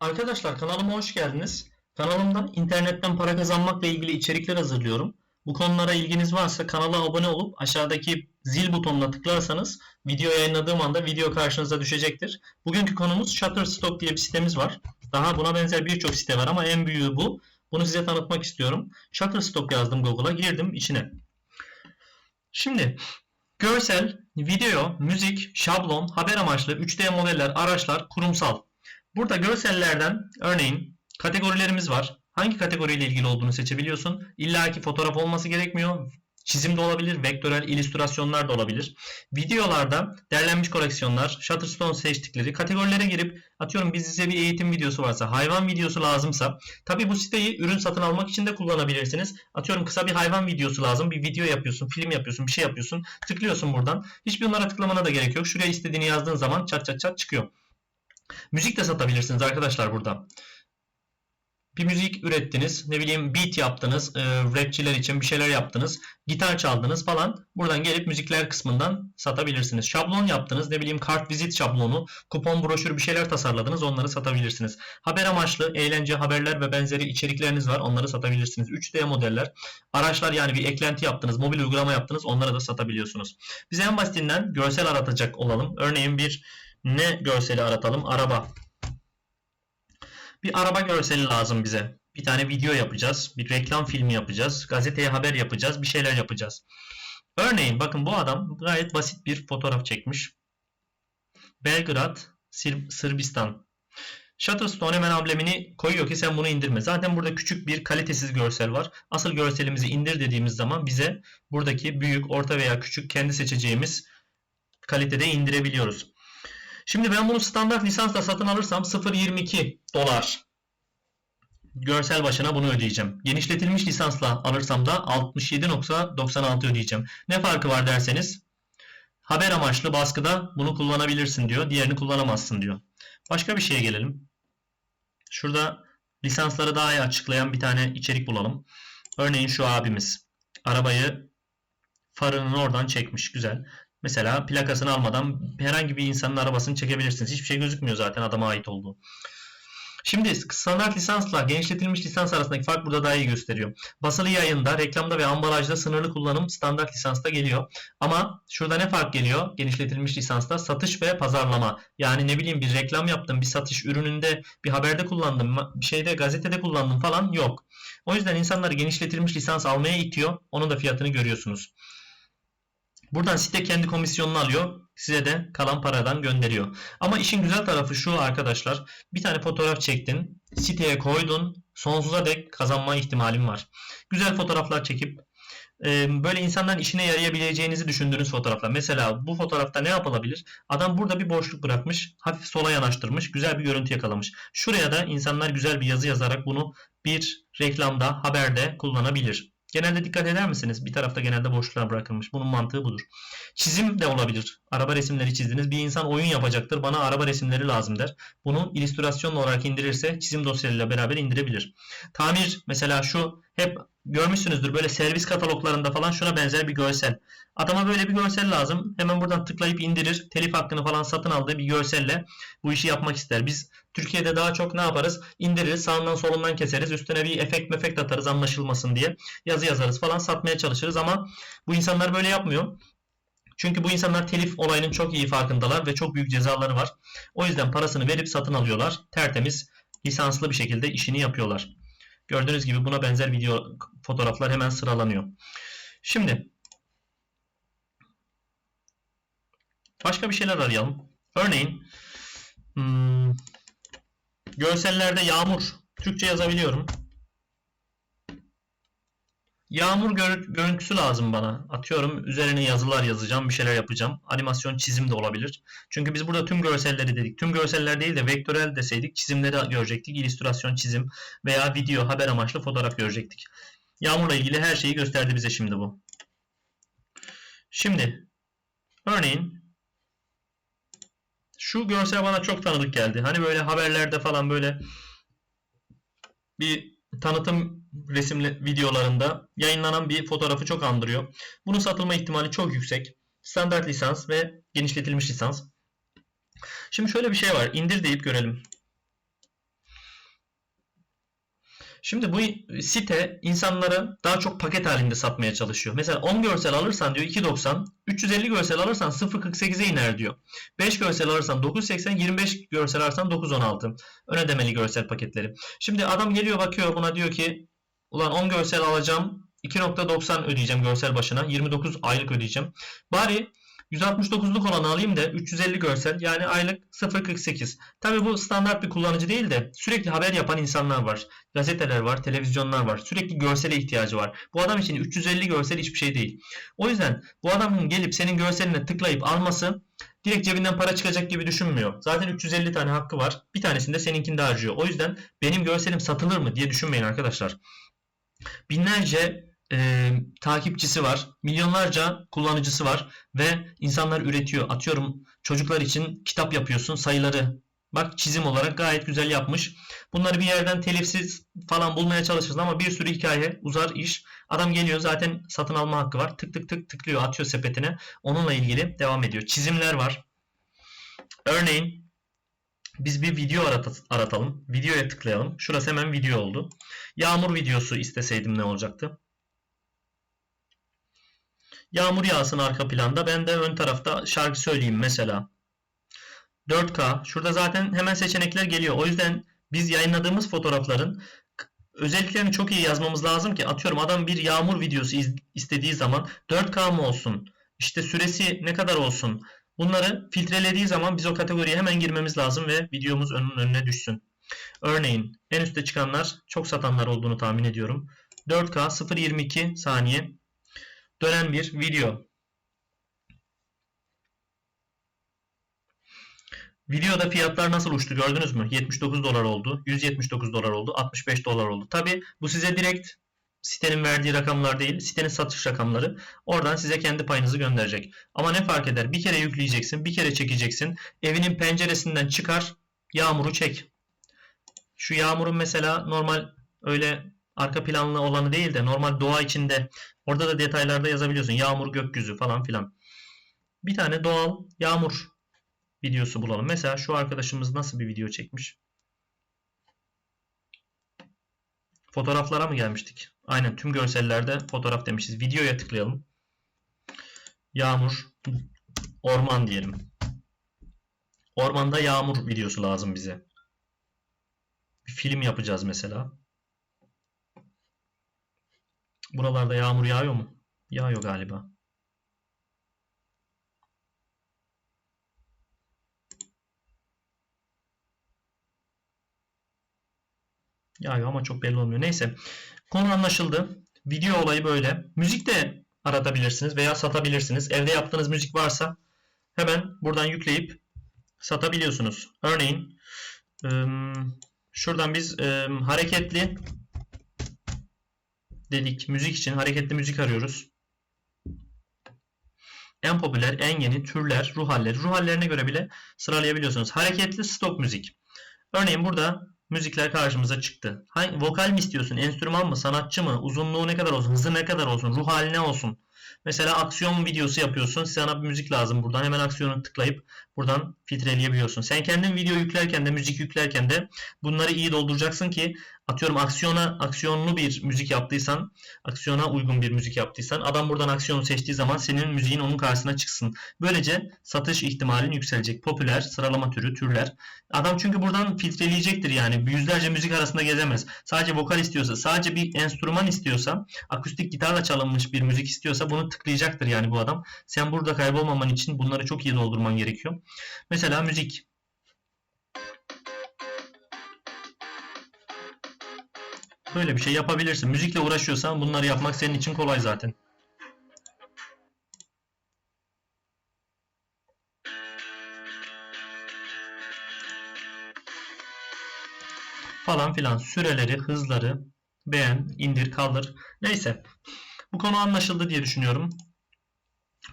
Arkadaşlar kanalıma hoş geldiniz. Kanalımda internetten para kazanmakla ilgili içerikler hazırlıyorum. Bu konulara ilginiz varsa kanala abone olup aşağıdaki zil butonuna tıklarsanız video yayınladığım anda video karşınıza düşecektir. Bugünkü konumuz Shutterstock diye bir sitemiz var. Daha buna benzer birçok site var ama en büyüğü bu. Bunu size tanıtmak istiyorum. Shutterstock yazdım Google'a girdim içine. Şimdi görsel, video, müzik, şablon, haber amaçlı, 3D modeller, araçlar, kurumsal. Burada görsellerden örneğin kategorilerimiz var. Hangi kategoriyle ilgili olduğunu seçebiliyorsun. İlla ki fotoğraf olması gerekmiyor. Çizim de olabilir, vektörel illüstrasyonlar da olabilir. Videolarda derlenmiş koleksiyonlar, Shutterstone seçtikleri kategorilere girip atıyorum biz size bir eğitim videosu varsa, hayvan videosu lazımsa tabi bu siteyi ürün satın almak için de kullanabilirsiniz. Atıyorum kısa bir hayvan videosu lazım. Bir video yapıyorsun, film yapıyorsun, bir şey yapıyorsun. Tıklıyorsun buradan. Hiçbir bunlara tıklamana da gerek yok. Şuraya istediğini yazdığın zaman çat çat çat çıkıyor. Müzik de satabilirsiniz arkadaşlar burada. Bir müzik ürettiniz, ne bileyim beat yaptınız, e, rapçiler için bir şeyler yaptınız, gitar çaldınız falan. Buradan gelip müzikler kısmından satabilirsiniz. Şablon yaptınız, ne bileyim kart vizit şablonu, kupon broşür bir şeyler tasarladınız, onları satabilirsiniz. Haber amaçlı, eğlence, haberler ve benzeri içerikleriniz var, onları satabilirsiniz. 3D modeller, araçlar yani bir eklenti yaptınız, mobil uygulama yaptınız, onları da satabiliyorsunuz. Biz en basitinden görsel aratacak olalım. Örneğin bir ne görseli aratalım? Araba. Bir araba görseli lazım bize. Bir tane video yapacağız. Bir reklam filmi yapacağız. Gazeteye haber yapacağız. Bir şeyler yapacağız. Örneğin bakın bu adam gayet basit bir fotoğraf çekmiş. Belgrad, Sır- Sırbistan. Shutterstone hemen amblemini koyuyor ki sen bunu indirme. Zaten burada küçük bir kalitesiz görsel var. Asıl görselimizi indir dediğimiz zaman bize buradaki büyük, orta veya küçük kendi seçeceğimiz kalitede indirebiliyoruz. Şimdi ben bunu standart lisansla satın alırsam 0.22 dolar. Görsel başına bunu ödeyeceğim. Genişletilmiş lisansla alırsam da 67.96 ödeyeceğim. Ne farkı var derseniz haber amaçlı baskıda bunu kullanabilirsin diyor. Diğerini kullanamazsın diyor. Başka bir şeye gelelim. Şurada lisansları daha iyi açıklayan bir tane içerik bulalım. Örneğin şu abimiz arabayı farının oradan çekmiş. Güzel. Mesela plakasını almadan herhangi bir insanın arabasını çekebilirsiniz. Hiçbir şey gözükmüyor zaten adama ait olduğu. Şimdi standart lisansla genişletilmiş lisans arasındaki fark burada daha iyi gösteriyor. Basılı yayında, reklamda ve ambalajda sınırlı kullanım standart lisansta geliyor. Ama şurada ne fark geliyor? Genişletilmiş lisansta satış ve pazarlama. Yani ne bileyim bir reklam yaptım, bir satış ürününde, bir haberde kullandım, bir şeyde gazetede kullandım falan yok. O yüzden insanları genişletilmiş lisans almaya itiyor. Onun da fiyatını görüyorsunuz. Buradan site kendi komisyonunu alıyor. Size de kalan paradan gönderiyor. Ama işin güzel tarafı şu arkadaşlar. Bir tane fotoğraf çektin. Siteye koydun. Sonsuza dek kazanma ihtimalin var. Güzel fotoğraflar çekip e, böyle insanların işine yarayabileceğinizi düşündüğünüz fotoğraflar. Mesela bu fotoğrafta ne yapılabilir? Adam burada bir boşluk bırakmış. Hafif sola yanaştırmış. Güzel bir görüntü yakalamış. Şuraya da insanlar güzel bir yazı yazarak bunu bir reklamda, haberde kullanabilir. Genelde dikkat eder misiniz? Bir tarafta genelde boşluğa bırakılmış. Bunun mantığı budur. Çizim de olabilir. Araba resimleri çizdiniz. Bir insan oyun yapacaktır. Bana araba resimleri lazım der. Bunu illüstrasyon olarak indirirse çizim dosyalarıyla beraber indirebilir. Tamir mesela şu hep görmüşsünüzdür böyle servis kataloglarında falan şuna benzer bir görsel. Adama böyle bir görsel lazım. Hemen buradan tıklayıp indirir. Telif hakkını falan satın aldığı bir görselle bu işi yapmak ister. Biz Türkiye'de daha çok ne yaparız? İndiririz, sağından solundan keseriz. Üstüne bir efekt mefekt atarız anlaşılmasın diye. Yazı yazarız falan satmaya çalışırız ama bu insanlar böyle yapmıyor. Çünkü bu insanlar telif olayının çok iyi farkındalar ve çok büyük cezaları var. O yüzden parasını verip satın alıyorlar. Tertemiz, lisanslı bir şekilde işini yapıyorlar. Gördüğünüz gibi buna benzer video fotoğraflar hemen sıralanıyor. Şimdi başka bir şeyler arayalım. Örneğin hmm, görsellerde yağmur Türkçe yazabiliyorum. Yağmur gör- görüntüsü lazım bana. Atıyorum üzerine yazılar yazacağım, bir şeyler yapacağım. Animasyon çizim de olabilir. Çünkü biz burada tüm görselleri dedik. Tüm görseller değil de vektörel deseydik çizimleri görecektik. İllüstrasyon çizim veya video, haber amaçlı fotoğraf görecektik. Yağmurla ilgili her şeyi gösterdi bize şimdi bu. Şimdi örneğin şu görsel bana çok tanıdık geldi. Hani böyle haberlerde falan böyle bir tanıtım resimli videolarında yayınlanan bir fotoğrafı çok andırıyor. Bunun satılma ihtimali çok yüksek. Standart lisans ve genişletilmiş lisans. Şimdi şöyle bir şey var. İndir deyip görelim. Şimdi bu site insanlara daha çok paket halinde satmaya çalışıyor. Mesela 10 görsel alırsan diyor 2.90, 350 görsel alırsan 0.48'e iner diyor. 5 görsel alırsan 9.80, 25 görsel alırsan 9.16. Ön ödemeli görsel paketleri. Şimdi adam geliyor bakıyor buna diyor ki ulan 10 görsel alacağım 2.90 ödeyeceğim görsel başına. 29 aylık ödeyeceğim. Bari 169'luk olanı alayım da 350 görsel yani aylık 0.48. Tabi bu standart bir kullanıcı değil de sürekli haber yapan insanlar var. Gazeteler var, televizyonlar var. Sürekli görsele ihtiyacı var. Bu adam için 350 görsel hiçbir şey değil. O yüzden bu adamın gelip senin görseline tıklayıp alması direkt cebinden para çıkacak gibi düşünmüyor. Zaten 350 tane hakkı var. Bir tanesini de harcıyor. O yüzden benim görselim satılır mı diye düşünmeyin arkadaşlar. Binlerce e, takipçisi var. Milyonlarca kullanıcısı var. Ve insanlar üretiyor. Atıyorum çocuklar için kitap yapıyorsun. Sayıları bak çizim olarak gayet güzel yapmış. Bunları bir yerden telifsiz falan bulmaya çalışırsın ama bir sürü hikaye uzar iş. Adam geliyor zaten satın alma hakkı var. Tık tık tık tıklıyor atıyor sepetine. Onunla ilgili devam ediyor. Çizimler var. Örneğin biz bir video arat aratalım. Videoya tıklayalım. Şurası hemen video oldu. Yağmur videosu isteseydim ne olacaktı? Yağmur yağsın arka planda. Ben de ön tarafta şarkı söyleyeyim mesela. 4K. Şurada zaten hemen seçenekler geliyor. O yüzden biz yayınladığımız fotoğrafların özelliklerini çok iyi yazmamız lazım ki atıyorum adam bir yağmur videosu istediği zaman 4K mı olsun? İşte süresi ne kadar olsun? Bunları filtrelediği zaman biz o kategoriye hemen girmemiz lazım ve videomuz önün önüne düşsün. Örneğin en üstte çıkanlar çok satanlar olduğunu tahmin ediyorum. 4K 0.22 saniye dönen bir video. Videoda fiyatlar nasıl uçtu gördünüz mü? 79 dolar oldu, 179 dolar oldu, 65 dolar oldu. Tabi bu size direkt sitenin verdiği rakamlar değil, sitenin satış rakamları. Oradan size kendi payınızı gönderecek. Ama ne fark eder? Bir kere yükleyeceksin, bir kere çekeceksin. Evinin penceresinden çıkar, yağmuru çek. Şu yağmurun mesela normal öyle arka planlı olanı değil de normal doğa içinde orada da detaylarda yazabiliyorsun. Yağmur, gökyüzü falan filan. Bir tane doğal yağmur videosu bulalım. Mesela şu arkadaşımız nasıl bir video çekmiş? Fotoğraflara mı gelmiştik? Aynen tüm görsellerde fotoğraf demişiz. Videoya tıklayalım. Yağmur, orman diyelim. Ormanda yağmur videosu lazım bize. Bir film yapacağız mesela. Buralarda yağmur yağıyor mu? Yağıyor galiba. Yağıyor ama çok belli olmuyor. Neyse. Konu anlaşıldı. Video olayı böyle. Müzik de aratabilirsiniz veya satabilirsiniz. Evde yaptığınız müzik varsa hemen buradan yükleyip satabiliyorsunuz. Örneğin şuradan biz hareketli dedik. Müzik için hareketli müzik arıyoruz. En popüler, en yeni türler, ruh halleri. Ruh hallerine göre bile sıralayabiliyorsunuz. Hareketli stop müzik. Örneğin burada müzikler karşımıza çıktı. Hangi, vokal mi istiyorsun? Enstrüman mı? Sanatçı mı? Uzunluğu ne kadar olsun? Hızı ne kadar olsun? Ruh hali ne olsun? Mesela aksiyon videosu yapıyorsun. Sana bir müzik lazım. Buradan hemen aksiyonu tıklayıp buradan filtreleyebiliyorsun. Sen kendin video yüklerken de müzik yüklerken de bunları iyi dolduracaksın ki atıyorum aksiyona aksiyonlu bir müzik yaptıysan, aksiyona uygun bir müzik yaptıysan adam buradan aksiyonu seçtiği zaman senin müziğin onun karşısına çıksın. Böylece satış ihtimalin yükselecek. Popüler, sıralama türü, türler. Adam çünkü buradan filtreleyecektir yani. Yüzlerce müzik arasında gezemez. Sadece vokal istiyorsa, sadece bir enstrüman istiyorsa, akustik gitarla çalınmış bir müzik istiyorsa bunu tıklayacaktır yani bu adam. Sen burada kaybolmaman için bunları çok iyi doldurman gerekiyor. Mesela müzik. Böyle bir şey yapabilirsin. Müzikle uğraşıyorsan bunları yapmak senin için kolay zaten. Falan filan süreleri, hızları beğen, indir, kaldır. Neyse. Bu konu anlaşıldı diye düşünüyorum.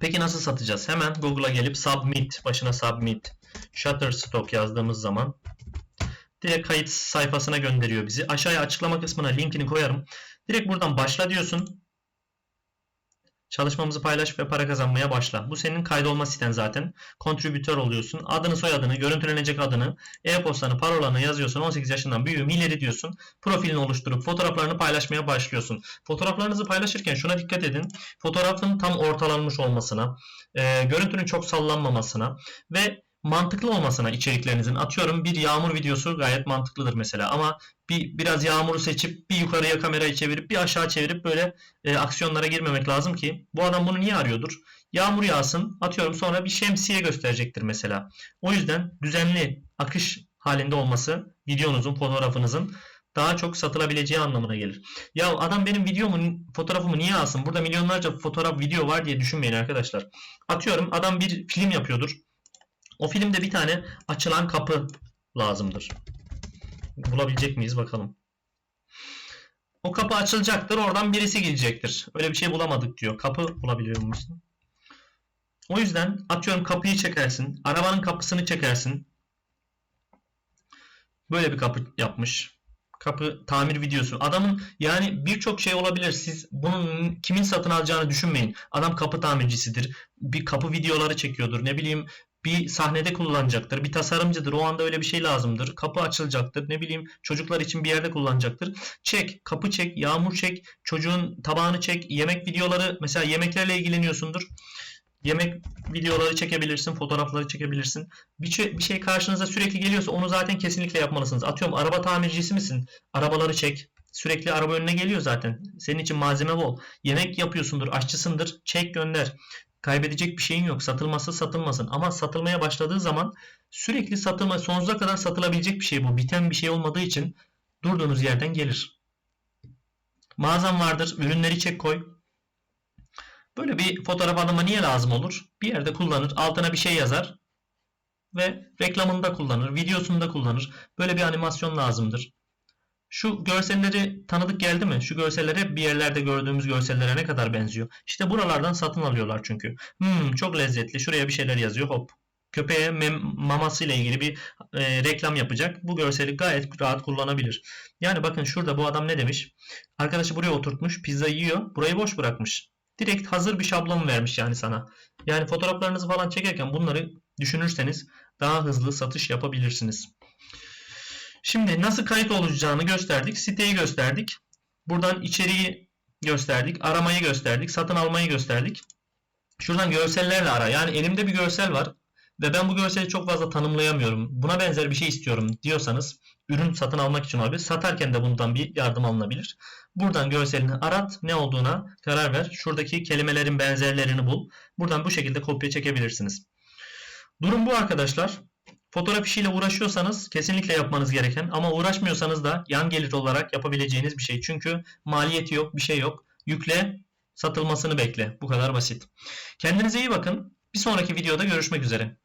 Peki nasıl satacağız? Hemen Google'a gelip submit, başına submit, shutterstock yazdığımız zaman direkt kayıt sayfasına gönderiyor bizi. Aşağıya açıklama kısmına linkini koyarım. Direkt buradan başla diyorsun. Çalışmamızı paylaş ve para kazanmaya başla. Bu senin kaydolma siten zaten. Kontribütör oluyorsun. Adını, soyadını, görüntülenecek adını, e-postanı, parolanı yazıyorsun. 18 yaşından büyüğüm ileri diyorsun. Profilini oluşturup fotoğraflarını paylaşmaya başlıyorsun. Fotoğraflarınızı paylaşırken şuna dikkat edin. Fotoğrafın tam ortalanmış olmasına, e, görüntünün çok sallanmamasına ve mantıklı olmasına içeriklerinizin atıyorum bir yağmur videosu gayet mantıklıdır mesela ama bir biraz yağmuru seçip bir yukarıya kamerayı çevirip bir aşağı çevirip böyle e, aksiyonlara girmemek lazım ki bu adam bunu niye arıyordur? Yağmur yağsın atıyorum sonra bir şemsiye gösterecektir mesela. O yüzden düzenli akış halinde olması videonuzun fotoğrafınızın daha çok satılabileceği anlamına gelir. Ya adam benim videomu, fotoğrafımı niye alsın? Burada milyonlarca fotoğraf, video var diye düşünmeyin arkadaşlar. Atıyorum adam bir film yapıyordur. O filmde bir tane açılan kapı lazımdır. Bulabilecek miyiz bakalım. O kapı açılacaktır. Oradan birisi girecektir. Öyle bir şey bulamadık diyor. Kapı bulabiliyor musun? O yüzden atıyorum kapıyı çekersin. Arabanın kapısını çekersin. Böyle bir kapı yapmış. Kapı tamir videosu. Adamın yani birçok şey olabilir. Siz bunun kimin satın alacağını düşünmeyin. Adam kapı tamircisidir. Bir kapı videoları çekiyordur. Ne bileyim bir sahnede kullanacaktır. Bir tasarımcıdır. O anda öyle bir şey lazımdır. Kapı açılacaktır. Ne bileyim çocuklar için bir yerde kullanacaktır. Çek, kapı çek, yağmur çek, çocuğun tabağını çek, yemek videoları mesela yemeklerle ilgileniyorsundur. Yemek videoları çekebilirsin, fotoğrafları çekebilirsin. Bir şey, bir şey karşınıza sürekli geliyorsa onu zaten kesinlikle yapmalısınız. Atıyorum araba tamircisi misin? Arabaları çek. Sürekli araba önüne geliyor zaten. Senin için malzeme bol. Yemek yapıyorsundur, aşçısındır. Çek gönder. Kaybedecek bir şeyin yok. Satılması satılmasın. Ama satılmaya başladığı zaman sürekli satılma, sonsuza kadar satılabilecek bir şey bu. Biten bir şey olmadığı için durduğunuz yerden gelir. Mağazan vardır. Ürünleri çek koy. Böyle bir fotoğraf adama niye lazım olur? Bir yerde kullanır. Altına bir şey yazar. Ve reklamında kullanır. Videosunda kullanır. Böyle bir animasyon lazımdır. Şu görselleri tanıdık geldi mi? Şu görseller hep bir yerlerde gördüğümüz görsellere ne kadar benziyor? İşte buralardan satın alıyorlar çünkü. Hmm, çok lezzetli. Şuraya bir şeyler yazıyor. Hop. Köpeğe maması ile ilgili bir e, reklam yapacak. Bu görseli gayet rahat kullanabilir. Yani bakın şurada bu adam ne demiş? Arkadaşı buraya oturtmuş. Pizza yiyor. Burayı boş bırakmış. Direkt hazır bir şablon vermiş yani sana. Yani fotoğraflarınızı falan çekerken bunları düşünürseniz daha hızlı satış yapabilirsiniz. Şimdi nasıl kayıt olacağını gösterdik. Siteyi gösterdik. Buradan içeriği gösterdik. Aramayı gösterdik. Satın almayı gösterdik. Şuradan görsellerle ara. Yani elimde bir görsel var ve ben bu görseli çok fazla tanımlayamıyorum. Buna benzer bir şey istiyorum diyorsanız ürün satın almak için olabilir. Satarken de bundan bir yardım alınabilir. Buradan görselini arat. Ne olduğuna karar ver. Şuradaki kelimelerin benzerlerini bul. Buradan bu şekilde kopya çekebilirsiniz. Durum bu arkadaşlar. Fotoğraf işiyle uğraşıyorsanız kesinlikle yapmanız gereken ama uğraşmıyorsanız da yan gelir olarak yapabileceğiniz bir şey. Çünkü maliyeti yok, bir şey yok. Yükle, satılmasını bekle. Bu kadar basit. Kendinize iyi bakın. Bir sonraki videoda görüşmek üzere.